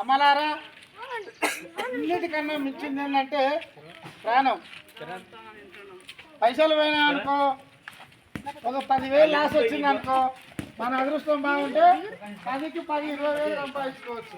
అమ్మలారా అన్నిటికన్నా మించింది ఏంటంటే ప్రాణం. పైసలు పోయినా అనుకో ఒక పదివేలు లాస్ వచ్చింది అనుకో మన అదృష్టం బాగుంటే పదికి పది ఇరవై వేలు సంపాదించుకోవచ్చు.